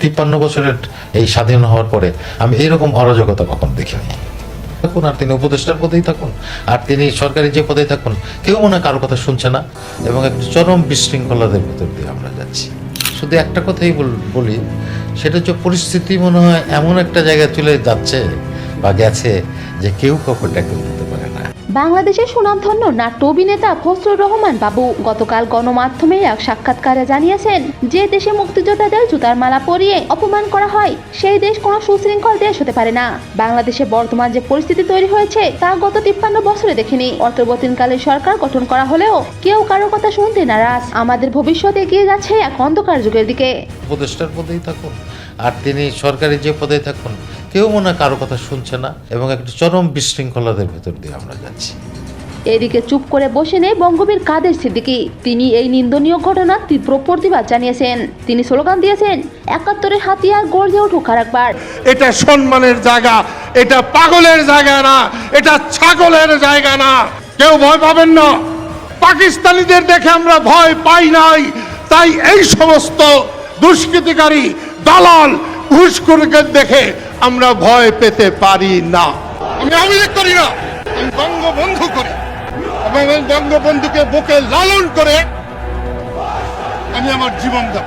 তিপ্পান্ন বছরের এই স্বাধীন হওয়ার পরে আমি এরকম অরাজকতা কখন দেখিনি। থাকুন, আর তিনি উপদেষ্টার পদেই থাকুন, আর তিনি সরকারি যে পদেই থাকুন, কেউ মনে কারও কথা শুনছে না, এবং একটা চরম বিশৃঙ্খলাদের ভিতর দিয়ে আমরা যাচ্ছি। শুধু একটা কথাই বল- সেটা হচ্ছে পরিস্থিতি মনে হয় এমন একটা জায়গায় চলে যাচ্ছে বা গেছে যে কেউ কাউকে ট্যাকেল দিতে পারে না। বাংলাদেশের সুনামধন্য নাট্য অভিনেতা ফজলুর রহমান বাবু গতকাল গণমাধ্যমে এক সাক্ষাৎকারে জানিয়েছেন, যে দেশে মুক্তিযোদ্ধাদের জুতার মালা পরিয়ে অপমান করা হয়, সেই দেশ কোনো সুশৃঙ্খল দেশ হতে পারে না। বাংলাদেশে বর্তমান যে পরিস্থিতি তৈরি হয়েছে, তা গত তিপ্পান্ন বছরে দেখিনি। অন্তর্বর্তীকালে সরকার গঠন করা হলেও কেউ কারও কথা শুনতে নারাজ। আমাদের ভবিষ্যৎ এগিয়ে যাচ্ছে এক অন্ধকার যুগের দিকে। উপদেষ্টার থাকুন আর তিনি সরকারি যে পদে থাকুন কেউ মনে হয় কারও কথা শুনছে না এবং একটা চরম বিশৃঙ্খলাদের ভেতর দিয়ে আমরা যাচ্ছি। এদিকে চুপ করে বসে নেই বঙ্গবীর কাদের সিদ্দিকী। তিনি এই নিন্দনীয় ঘটনার তীব্র প্রতিবাদ জানিয়েছেন। তিনি স্লোগান দিয়েছেন একাত্তরের হাতিয়ার গর্জে উঠুক আর একবার এটা সম্মানের জায়গা এটা পাগলের জায়গা না এটা ছাগলের জায়গা না। কেউ ভয় পাবেন না। পাকিস্তানিদের দেখে আমরা ভয় পাই নাই। তাই এই সমস্ত দুষ্কৃতিকারী, দালাল, ঘুষখোরকে দেখে আমরা ভয় পেতে পারি না। আমি অভিযোগ করি না, আমি বঙ্গবন্ধু করি। এবং বঙ্গবন্ধুকে বুকে লালন করে আমি আমার জীবন দেব